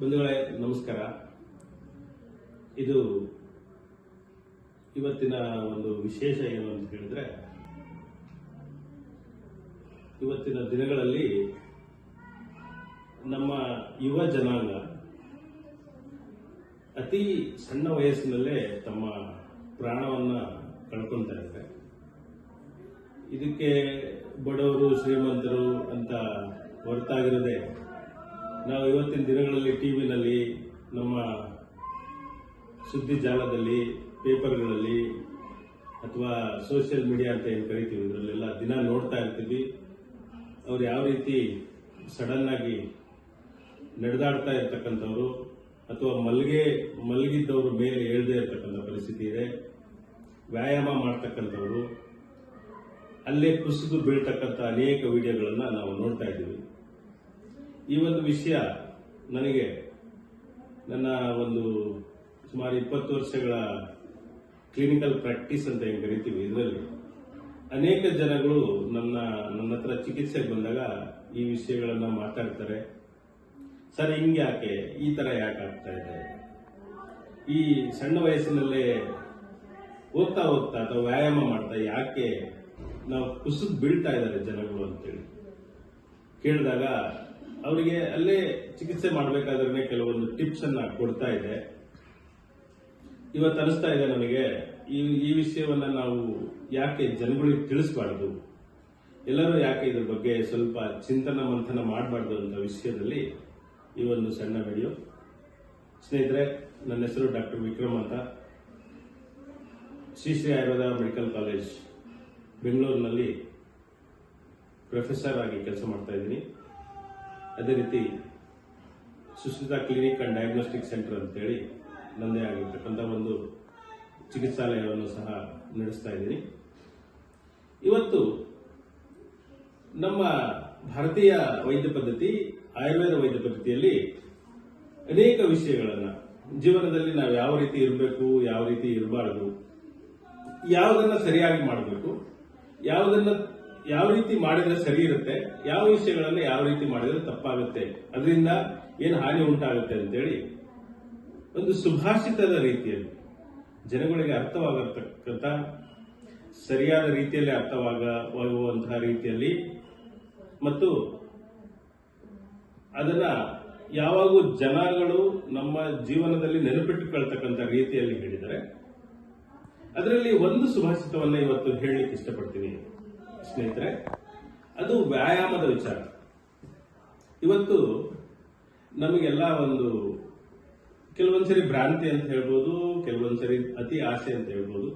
ಬಂಧುಗಳೇ, ನಮಸ್ಕಾರ. ಇದು ಇವತ್ತಿನ ಒಂದು ವಿಶೇಷ ಏನು ಅಂತ ಹೇಳಿದ್ರೆ, ಇವತ್ತಿನ ದಿನಗಳಲ್ಲಿ ನಮ್ಮ ಯುವ ಜನಾಂಗ ಅತಿ ಸಣ್ಣ ವಯಸ್ಸಿನಲ್ಲೇ ತಮ್ಮ ಪ್ರಾಣವನ್ನ ಕಳ್ಕೊಂತಾ ಇದಕ್ಕೆ ಬಡವರು, ಶ್ರೀಮಂತರು ಅಂತ ಹೊರತಾಗಿರದೆ ನಾವು ಇವತ್ತಿನ ದಿನಗಳಲ್ಲಿ ಟಿವಿನಲ್ಲಿ ನಮ್ಮ ಸುದ್ದಿ ಜಾಲದಲ್ಲಿ, ಪೇಪರ್ಗಳಲ್ಲಿ ಅಥವಾ ಸೋಷಿಯಲ್ ಮೀಡಿಯಾ ಅಂತ ಏನು ಕರಿತೀವಿ, ಇದರಲ್ಲೆಲ್ಲ ದಿನ ನೋಡ್ತಾ ಇರ್ತೀವಿ. ಅವ್ರು ಯಾವ ರೀತಿ ಸಡನ್ ಆಗಿ ನಡೆದಾಡ್ತಾ ಇರ್ತಕ್ಕಂಥವ್ರು ಅಥವಾ ಮಲ್ಗೆ, ಮಲಗಿದ್ದವ್ರ ಮೇಲೆ ಹೇಳದೇ ಇರತಕ್ಕಂಥ ಪರಿಸ್ಥಿತಿ ಇದೆ. ವ್ಯಾಯಾಮ ಮಾಡ್ತಕ್ಕಂಥವ್ರು, ಅಲ್ಲೇ ಕುಸಿದು ಬೀಳ್ತಕ್ಕಂಥ ಅನೇಕ ವಿಡಿಯೋಗಳನ್ನು ನಾವು ನೋಡ್ತಾ ಇದ್ದೀವಿ. ಈ ಒಂದು ವಿಷಯ ನನಗೆ ನನ್ನ ಒಂದು ಸುಮಾರು ಇಪ್ಪತ್ತು ವರ್ಷಗಳ ಕ್ಲಿನಿಕಲ್ ಪ್ರಾಕ್ಟೀಸ್ ಅಂತ ಏನು ಕರಿತೀವಿ ಇದರಲ್ಲಿ, ಅನೇಕ ಜನಗಳು ನನ್ನ ನನ್ನ ಹತ್ರ ಚಿಕಿತ್ಸೆಗೆ ಬಂದಾಗ ಈ ವಿಷಯಗಳನ್ನ ಮಾತಾಡ್ತಾರೆ. ಸರ್, ಹಿಂಗೆ ಯಾಕೆ? ಈ ತರ ಯಾಕೆ ಆಗ್ತಾ ಇದೆ? ಈ ಸಣ್ಣ ವಯಸ್ಸಿನಲ್ಲೇ ಓದ್ತಾ ಹೋಗ್ತಾ ಅಥವಾ ವ್ಯಾಯಾಮ ಮಾಡ್ತಾ ಯಾಕೆ ನಾವು ಕುಸಿದು ಬೀಳ್ತಾ ಇದ್ದಾರೆ ಜನಗಳು ಅಂತೇಳಿ ಕೇಳಿದಾಗ ಅವರಿಗೆ ಅಲ್ಲೇ ಚಿಕಿತ್ಸೆ ಮಾಡಬೇಕಾದ್ರೆ ಕೆಲವೊಂದು ಟಿಪ್ಸ್ ಅನ್ನ ಕೊಡ್ತಾ ಇದೆ. ಇವತ್ತು ಅನಿಸ್ತಾ ಇದೆ ನನಗೆ ಈ ಈ ವಿಷಯವನ್ನ ನಾವು ಯಾಕೆ ಜನಗಳಿಗೆ ತಿಳಿಸಬಾರ್ದು? ಎಲ್ಲರೂ ಯಾಕೆ ಇದ್ರ ಬಗ್ಗೆ ಸ್ವಲ್ಪ ಚಿಂತನ ಮಂಥನ ಮಾಡಬಾರ್ದು ಅಂತ ವಿಷಯದಲ್ಲಿ ಈ ಒಂದು ಸಣ್ಣ ವಿಡಿಯೋ ಸ್ನೇಹಿತರೆ, ನನ್ನ ಹೆಸರು ಡಾಕ್ಟರ್ ವಿಕ್ರಮ್ ಅಂತ. ಶ್ರೀ ಶ್ರೀ ಆಯುರ್ವೇದ ಮೆಡಿಕಲ್ ಕಾಲೇಜ್ ಬೆಂಗಳೂರಿನಲ್ಲಿ ಪ್ರೊಫೆಸರ್ ಆಗಿ ಕೆಲಸ ಮಾಡ್ತಾ ಇದ್ದೀನಿ. ಅದೇ ರೀತಿ Sushrita clinic and diagnostic centre ಅಂತೇಳಿ ನಂದೇ ಆಗಿರ್ತಕ್ಕಂಥ ಒಂದು ಚಿಕಿತ್ಸಾಲಯವನ್ನು ಸಹ ನಡೆಸ್ತಾ ಇದ್ದೀನಿ. ಇವತ್ತು ನಮ್ಮ ಭಾರತೀಯ ವೈದ್ಯ ಪದ್ಧತಿ, ಆಯುರ್ವೇದ ವೈದ್ಯ ಪದ್ಧತಿಯಲ್ಲಿ ಅನೇಕ ವಿಷಯಗಳನ್ನು, ಜೀವನದಲ್ಲಿ ನಾವು ಯಾವ ರೀತಿ ಇರಬೇಕು, ಯಾವ ರೀತಿ ಇರಬಾರದು, ಯಾವುದನ್ನು ಸರಿಯಾಗಿ ಮಾಡಬೇಕು, ಯಾವುದನ್ನ ಯಾವ ರೀತಿ ಮಾಡಿದ್ರೆ ಸರಿ ಇರುತ್ತೆ, ಯಾವ ವಿಷಯಗಳನ್ನ ಯಾವ ರೀತಿ ಮಾಡಿದ್ರೆ ತಪ್ಪಾಗುತ್ತೆ, ಅದರಿಂದ ಏನು ಹಾನಿ ಉಂಟಾಗುತ್ತೆ ಅಂತೇಳಿ ಒಂದು ಸುಭಾಷಿತದ ರೀತಿಯಲ್ಲಿ ಜನಗಳಿಗೆ ಅರ್ಥವಾಗಿರ್ತಕ್ಕಂಥ ಸರಿಯಾದ ರೀತಿಯಲ್ಲಿ ಅರ್ಥವಾಗುವಂತಹ ರೀತಿಯಲ್ಲಿ ಮತ್ತು ಅದನ್ನ ಯಾವಾಗೂ ಜನಗಳು ನಮ್ಮ ಜೀವನದಲ್ಲಿ ನೆನಪಿಟ್ಟುಕೊಳ್ತಕ್ಕಂಥ ರೀತಿಯಲ್ಲಿ ಹೇಳಿದರೆ, ಅದರಲ್ಲಿ ಒಂದು ಸುಭಾಷಿತವನ್ನ ಇವತ್ತು ಹೇಳಲಿಕ್ಕೆ ಇಷ್ಟಪಡ್ತೀನಿ. ಸ್ನೇಹಿತರೆ, ಅದು ವ್ಯಾಯಾಮದ ವಿಚಾರ. ಇವತ್ತು ನಮಗೆಲ್ಲ ಒಂದು ಕೆಲವೊಂದ್ಸರಿ ಭ್ರಾಂತಿ ಅಂತ ಹೇಳ್ಬೋದು, ಕೆಲವೊಂದ್ಸರಿ ಅತಿ ಆಸೆ ಅಂತ ಹೇಳ್ಬೋದು.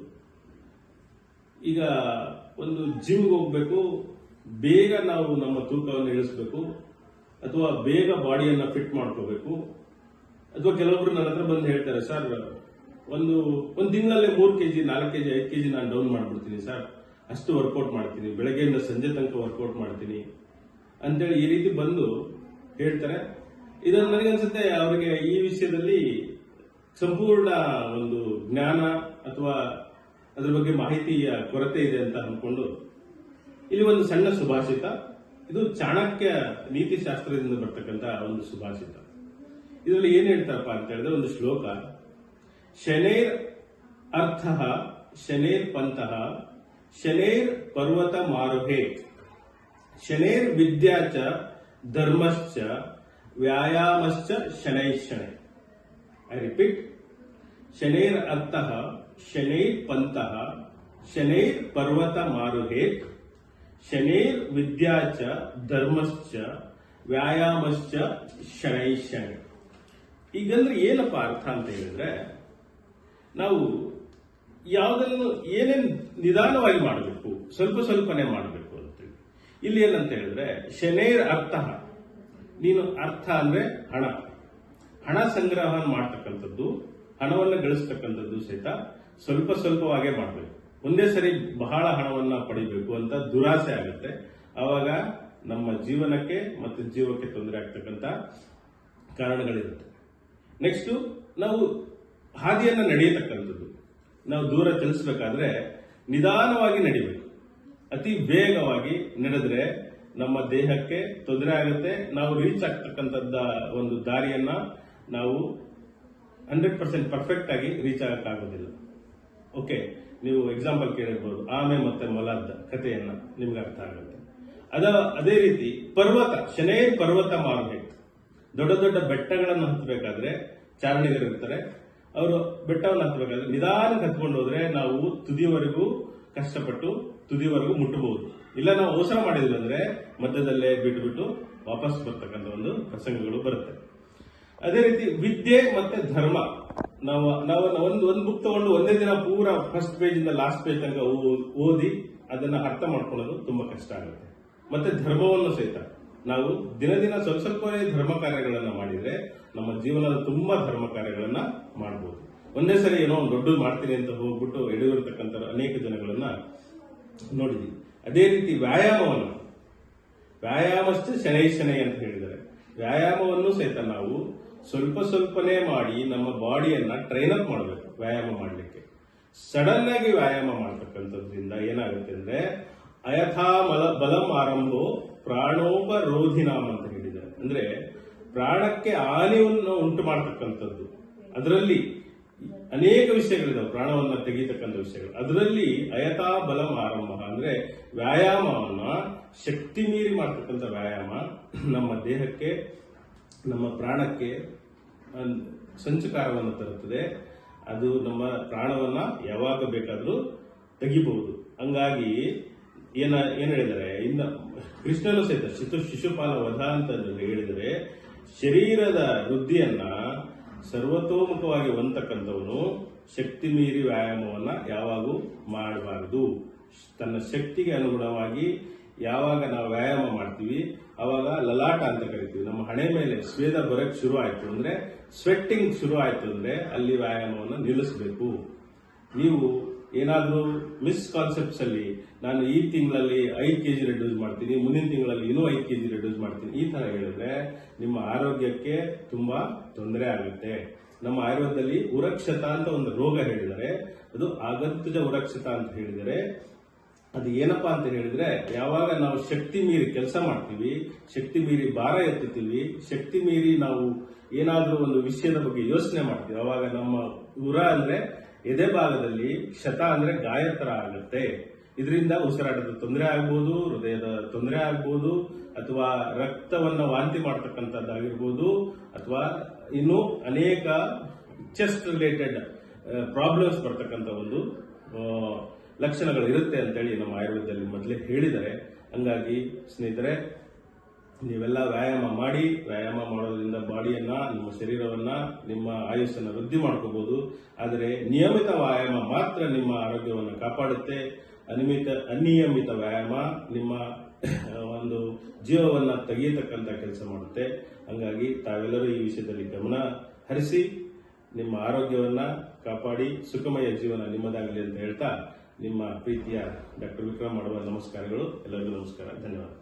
ಈಗ ಒಂದು ಜಿಮ್ಗೆ ಹೋಗ್ಬೇಕು, ಬೇಗ ನಾವು ನಮ್ಮ ತೂಕವನ್ನು ಇಳಿಸ್ಬೇಕು, ಅಥವಾ ಬೇಗ ಬಾಡಿಯನ್ನು ಫಿಟ್ ಮಾಡ್ಕೋಬೇಕು. ಅಥವಾ ಕೆಲವೊಬ್ರು ನನ್ನ ಹತ್ರ ಬಂದು ಹೇಳ್ತಾರೆ, ಸರ್, ಒಂದು ಒಂದು ತಿಂಗಳಲ್ಲೇ ಮೂರು ಕೆಜಿ, ನಾಲ್ಕು ಕೆಜಿ, ಐದು ಕೆಜಿ ನಾನು ಡೌನ್ ಮಾಡ್ಬಿಡ್ತೀನಿ, ಸರ್. ಅಷ್ಟು ವರ್ಕೌಟ್ ಮಾಡ್ತೀನಿ. ಬೆಳಗ್ಗೆಯಿಂದ ಸಂಜೆ ತನಕ ವರ್ಕೌಟ್ ಮಾಡ್ತೀನಿ. ಅಂತೇಳಿ ಈ ರೀತಿ ಬಂದು ಹೇಳ್ತಾರೆ. ಇದನ್ನು ನನಗನ್ಸುತ್ತೆ ಅವರಿಗೆ ಈ ವಿಷಯದಲ್ಲಿ ಸಂಪೂರ್ಣ ಒಂದು ಜ್ಞಾನ ಅಥವಾ ಅದರ ಬಗ್ಗೆ ಮಾಹಿತಿಯ ಕೊರತೆ ಇದೆ ಅಂತ ಅಂದ್ಕೊಂಡು ಇಲ್ಲಿ ಒಂದು ಸಣ್ಣ ಸುಭಾಷಿತ. ಇದು ಚಾಣಕ್ಯ ನೀತಿಶಾಸ್ತ್ರದಿಂದ ಬರ್ತಕ್ಕಂತ ಒಂದು ಸುಭಾಷಿತ. ಇದರಲ್ಲಿ ಏನ್ ಹೇಳ್ತಾರಪ್ಪ ಅಂತ ಹೇಳಿದ್ರೆ ಒಂದು ಶ್ಲೋಕ. ಶನೇರ್ ಅರ್ಥ, ಶನೇರ್ ಪಂತಹ ಶನೇರ್ ಪರ್ವತ ಮಾರುಹೇ ಶನೇರ್ ವಿದ್ಯಾ ಚ ಧರ್ಮಶ್ಚ ವ್ಯಾಯಾಮಶ್ಚ ಶನೈ ಶನೈ ಐ ರಿಪೀಟ್ ಶನೇರ್ ಅರ್ಥಃ ಶನೈರ್ ಪಂತಹ ಶನೈರ್ ಪರ್ವತ ಮಾರುಹೇತ್ ಶನೇರ್ ವಿದ್ಯಾ ಚ ಧರ್ಮಶ್ಚ ವ್ಯಾಯಾಮಶ್ಚ ಶನೈ ಶನೈ ಈಗಂದ್ರೆ ಏನಪ್ಪ ಅರ್ಥ ಅಂತ ಹೇಳಿದ್ರೆ, ನಾವು ಯಾವುದನ್ನು ಏನೇನು ನಿಧಾನವಾಗಿ ಮಾಡಬೇಕು, ಸ್ವಲ್ಪ ಸ್ವಲ್ಪನೇ ಮಾಡಬೇಕು ಅಂತೇಳಿ ಇಲ್ಲಿ ಏನಂತ ಹೇಳಿದ್ರೆ, ಶನೇರ್ ಅರ್ಥ. ನೀನು ಅರ್ಥ ಅಂದ್ರೆ ಹಣ. ಹಣ ಸಂಗ್ರಹ ಮಾಡ್ತಕ್ಕಂಥದ್ದು, ಹಣವನ್ನು ಗಳಿಸ್ತಕ್ಕಂಥದ್ದು ಸಹಿತ ಸ್ವಲ್ಪ ಸ್ವಲ್ಪವಾಗೇ ಮಾಡಬೇಕು. ಒಂದೇ ಸರಿ ಬಹಳ ಹಣವನ್ನ ಪಡಿಬೇಕು ಅಂತ ದುರಾಸೆ ಆಗುತ್ತೆ. ಆವಾಗ ನಮ್ಮ ಜೀವನಕ್ಕೆ ಮತ್ತು ಜೀವಕ್ಕೆ ತೊಂದರೆ ಆಗ್ತಕ್ಕಂಥ ಕಾರಣಗಳಿರುತ್ತೆ. ನೆಕ್ಸ್ಟ್ ನಾವು ಹಾದಿಯನ್ನು ನಡೆಯತಕ್ಕಂಥದ್ದು. ನಾವು ದೂರ ಚಲಿಸಬೇಕಾದ್ರೆ ನಿಧಾನವಾಗಿ ನಡಿಬೇಕು. ಅತಿ ವೇಗವಾಗಿ ನಡೆದ್ರೆ ನಮ್ಮ ದೇಹಕ್ಕೆ ತೊಂದರೆ ಆಗುತ್ತೆ. ನಾವು ರೀಚ್ ಆಗ್ತಕ್ಕಂಥದ್ದ ಒಂದು ದಾರಿಯನ್ನ ನಾವು ಹಂಡ್ರೆಡ್ ಪರ್ಸೆಂಟ್ ಪರ್ಫೆಕ್ಟ್ ಆಗಿ ರೀಚ್ ಆಗಕ್ಕಾಗೋದಿಲ್ಲ. ಓಕೆ, ನೀವು ಎಕ್ಸಾಂಪಲ್ ಕೇಳಿರ್ಬೋದು. ಆಮೆ ಮತ್ತೆ ಮೊಲದ ಕಥೆಯನ್ನ ನಿಮ್ಗೆ ಅರ್ಥ ಆಗುತ್ತೆ. ಅದ ಅದೇ ರೀತಿ ಪರ್ವತ ಶನೇ ಪರ್ವತ ಮಾರ್ಗ ದೊಡ್ಡ ದೊಡ್ಡ ಬೆಟ್ಟಗಳನ್ನು ಹತ್ತಬೇಕಾದ್ರೆ ಚಾರಣಿಗರು ಇರ್ತಾರೆ. ಅವರು ಬೆಟ್ಟವನ್ನು ಹತ್ತಬೇಕಾದ್ರೆ ನಿಧಾನಕ್ಕೆ ಹತ್ಕೊಂಡು ಹೋದ್ರೆ ನಾವು ತುದಿಯವರೆಗೂ ಕಷ್ಟಪಟ್ಟು ತುದಿಯವರೆಗೂ ಮುಟ್ಟಬಹುದು. ಇಲ್ಲ, ನಾವು ಅವಸರ ಮಾಡಿದ್ವಿ ಅಂದ್ರೆ ಮಧ್ಯದಲ್ಲೇ ಬಿಟ್ಟು ಬಿಟ್ಟು ವಾಪಸ್ ಬರ್ತಕ್ಕಂಥ ಒಂದು ಪ್ರಸಂಗಗಳು ಬರುತ್ತೆ. ಅದೇ ರೀತಿ ವಿದ್ಯೆ ಮತ್ತೆ ಧರ್ಮ. ನಾವು ನಾವು ಒಂದು ಒಂದು ಬುಕ್ ತಗೊಂಡು ಒಂದೇ ದಿನ ಪೂರ ಫಸ್ಟ್ ಪೇಜ್ ಇಂದ ಲಾಸ್ಟ್ ಪೇಜ್ ತನಕ ಓದಿ ಅದನ್ನ ಅರ್ಥ ಮಾಡ್ಕೊಳ್ಳೋದು ತುಂಬಾ ಕಷ್ಟ ಆಗುತ್ತೆ. ಮತ್ತೆ ಧರ್ಮವನ್ನು ಸಹಿತ ನಾವು ದಿನ ದಿನ ಸ್ವಲ್ಪ ಸ್ವಲ್ಪವೇ ಧರ್ಮ ಕಾರ್ಯಗಳನ್ನು ಮಾಡಿದ್ರೆ ನಮ್ಮ ಜೀವನದ ತುಂಬಾ ಧರ್ಮ ಕಾರ್ಯಗಳನ್ನ ಮಾಡಬಹುದು ಒಂದೇ ಸರಿ ಏನೋ ಒಂದು ದೊಡ್ಡದು ಮಾಡ್ತೀನಿ ಅಂತ ಹೋಗ್ಬಿಟ್ಟು ಎಳೆದಿರ್ತಕ್ಕಂಥ ಅನೇಕ ಜನಗಳನ್ನ ನೋಡಿದ್ವಿ. ಅದೇ ರೀತಿ ವ್ಯಾಯಾಮವನ್ನು. ವ್ಯಾಯಾಮಷ್ಟು ಶನೈ ಶನೈ ಅಂತ ಹೇಳಿದ್ದಾರೆ. ವ್ಯಾಯಾಮವನ್ನು ಸಹಿತ ನಾವು ಸ್ವಲ್ಪ ಸ್ವಲ್ಪನೇ ಮಾಡಿ ನಮ್ಮ ಬಾಡಿಯನ್ನ ಟ್ರೈನ್ ಅಪ್ ಮಾಡಬೇಕು, ವ್ಯಾಯಾಮ ಮಾಡಲಿಕ್ಕೆ. ಸಡನ್ ಆಗಿ ವ್ಯಾಯಾಮ ಮಾಡ್ತಕ್ಕಂಥದ್ರಿಂದ ಏನಾಗುತ್ತೆ ಅಂದ್ರೆ ಅಯಥಾ ಮಲ ಬಲಂ ಆರಂಭೋ ಪ್ರಾಣೋಪರೋಧಿನಾಮ್ ಅಂತ ಹೇಳಿದ್ದಾರೆ. ಅಂದ್ರೆ ಪ್ರಾಣಕ್ಕೆ ಹಾನಿಯನ್ನು ಉಂಟು ಮಾಡತಕ್ಕಂಥದ್ದು. ಅದರಲ್ಲಿ ಅನೇಕ ವಿಷಯಗಳಿದಾವೆ, ಪ್ರಾಣವನ್ನು ತೆಗೀತಕ್ಕಂಥ ವಿಷಯಗಳು. ಅದರಲ್ಲಿ ಅಯತಾ ಬಲ ಆರಂಭ, ಅಂದ್ರೆ ವ್ಯಾಯಾಮವನ್ನ ಶಕ್ತಿ ಮೀರಿ ಮಾಡ್ತಕ್ಕಂಥ ವ್ಯಾಯಾಮ, ನಮ್ಮ ದೇಹಕ್ಕೆ, ನಮ್ಮ ಪ್ರಾಣಕ್ಕೆ ಸಂಚುಕಾರವನ್ನು ತರುತ್ತದೆ. ಅದು ನಮ್ಮ ಪ್ರಾಣವನ್ನ ಯಾವಾಗ ಬೇಕಾದರೂ ತೆಗಿಬಹುದು. ಹಂಗಾಗಿ ಏನ, ಏನ್ ಹೇಳಿದರೆ, ಇನ್ನ ಕೃಷ್ಣನು ಸಹಿತ ಶಿಶು, ಶಿಶುಪಾಲ ವಧ ಅಂತ ಹೇಳಿದರೆ ಶರೀರದ ವೃದ್ಧಿಯನ್ನ ಸರ್ವತೋಮುಖವಾಗಿ ಹೊಂದಕ್ಕಂಥವನು ಶಕ್ತಿ ಮೀರಿ ವ್ಯಾಯಾಮವನ್ನ ಯಾವಾಗೂ ಮಾಡಬಾರದು. ತನ್ನ ಶಕ್ತಿಗೆ ಅನುಗುಣವಾಗಿ ಯಾವಾಗ ನಾವು ವ್ಯಾಯಾಮ ಮಾಡ್ತೀವಿ, ಅವಾಗ ಲಲಾಟ ಅಂತ ಕರಿತೀವಿ. ನಮ್ಮ ಹಣೆ ಮೇಲೆ ಸ್ವೇದ ಬರಕ್ಕೆ ಶುರು ಆಯ್ತು ಅಂದ್ರೆ ಸ್ವೆಟ್ಟಿಂಗ್ ಶುರು ಆಯ್ತು ಅಂದ್ರೆ ಅಲ್ಲಿ ವ್ಯಾಯಾಮವನ್ನು ನಿಲ್ಲಿಸಬೇಕು. ನೀವು ಏನಾದರೂ ಮಿಸ್ಕಾನ್ಸೆಪ್ಟ್ಸ್ ಅಲ್ಲಿ ನಾನು ಈ ತಿಂಗಳಲ್ಲಿ ಐದು ಕೆಜಿ ರೆಡ್ಯೂಸ್ ಮಾಡ್ತೀನಿ, ಮುಂದಿನ ತಿಂಗಳಲ್ಲಿ ಇನ್ನೂ ಐದು ಕೆಜಿ ರೆಡ್ಯೂಸ್ ಮಾಡ್ತೀನಿ. ಈ ತರ ಹೇಳಿದ್ರೆ ನಿಮ್ಮ ಆರೋಗ್ಯಕ್ಕೆ ತುಂಬಾ ತೊಂದರೆ ಆಗುತ್ತೆ. ನಮ್ಮ ಆಯುರ್ವೇದದಲ್ಲಿ ಉರಕ್ಷತ ಅಂತ ಒಂದು ರೋಗ ಹೇಳಿದರೆ, ಅದು ಅಗತ್ಯದ ಉರಕ್ಷತ ಅಂತ ಹೇಳಿದರೆ, ಅದು ಏನಪ್ಪ ಅಂತ ಹೇಳಿದ್ರೆ, ಯಾವಾಗ ನಾವು ಶಕ್ತಿ ಮೀರಿ ಕೆಲಸ ಮಾಡ್ತೀವಿ, ಶಕ್ತಿ ಮೀರಿ ಭಾರ ಎತ್ತುತ್ತೀವಿ, ಶಕ್ತಿ ಮೀರಿ ನಾವು ಏನಾದರೂ ಒಂದು ವಿಷಯದ ಬಗ್ಗೆ ಯೋಚನೆ ಮಾಡ್ತೀವಿ, ಅವಾಗ ನಮ್ಮ ಉರ ಅಂದ್ರೆ ಎದೆ ಭಾಗದಲ್ಲಿ ಕ್ಷತ ಅಂದ್ರೆ ಗಾಯತ್ರ ಆಗುತ್ತೆ. ಇದರಿಂದ ಉಸಿರಾಟದ ತೊಂದರೆ ಆಗ್ಬೋದು, ಹೃದಯದ ತೊಂದರೆ ಆಗ್ಬೋದು, ಅಥವಾ ರಕ್ತವನ್ನ ವಾಂತಿ ಮಾಡ್ತಕ್ಕಂಥದ್ದಾಗಿರ್ಬೋದು, ಅಥವಾ ಇನ್ನು ಅನೇಕ ಚೆಸ್ಟ್ ರಿಲೇಟೆಡ್ ಪ್ರಾಬ್ಲಮ್ಸ್ ಬರ್ತಕ್ಕಂಥ ಒಂದು ಲಕ್ಷಣಗಳು ಇರುತ್ತೆ ಅಂತೇಳಿ ನಮ್ಮ ಆಯುರ್ವೇದದಲ್ಲಿ ಮೊದಲೇ ಹೇಳಿದರೆ. ಹಂಗಾಗಿ ಸ್ನೇಹಿತರೆ ನೀವೆಲ್ಲ ವ್ಯಾಯಾಮ ಮಾಡಿ, ವ್ಯಾಯಾಮ ಮಾಡೋದ್ರಿಂದ ಬಾಡಿಯನ್ನ, ನಿಮ್ಮ ಶರೀರವನ್ನ, ನಿಮ್ಮ ಆಯುಸ್ಸನ್ನ ವೃದ್ಧಿ ಮಾಡ್ಕೋಬಹುದು ಆದರೆ ನಿಯಮಿತ ವ್ಯಾಯಾಮ ಮಾತ್ರ ನಿಮ್ಮ ಆರೋಗ್ಯವನ್ನು ಕಾಪಾಡುತ್ತೆ. ಅನಿಯಮಿತ ಅನಿಯಮಿತ ವ್ಯಾಯಾಮ ನಿಮ್ಮ ಒಂದು ಜೀವವನ್ನ ತೆಗೆಯತಕ್ಕಂತ ಕೆಲಸ ಮಾಡುತ್ತೆ. ಹಂಗಾಗಿ ತಾವೆಲ್ಲರೂ ಈ ವಿಷಯದಲ್ಲಿ ಗಮನ ಹರಿಸಿ, ನಿಮ್ಮ ಆರೋಗ್ಯವನ್ನ ಕಾಪಾಡಿ, ಸುಖಮಯ ಜೀವನ ನಿಮ್ಮದಾಗಲಿ ಅಂತ ಹೇಳ್ತಾ, ನಿಮ್ಮ ಪ್ರೀತಿಯ ಡಾಕ್ಟರ್ ವಿಕ್ರಮ್ ಮಾಡುವ ನಮಸ್ಕಾರಗಳು. ಎಲ್ಲರಿಗೂ ನಮಸ್ಕಾರ. ಧನ್ಯವಾದ.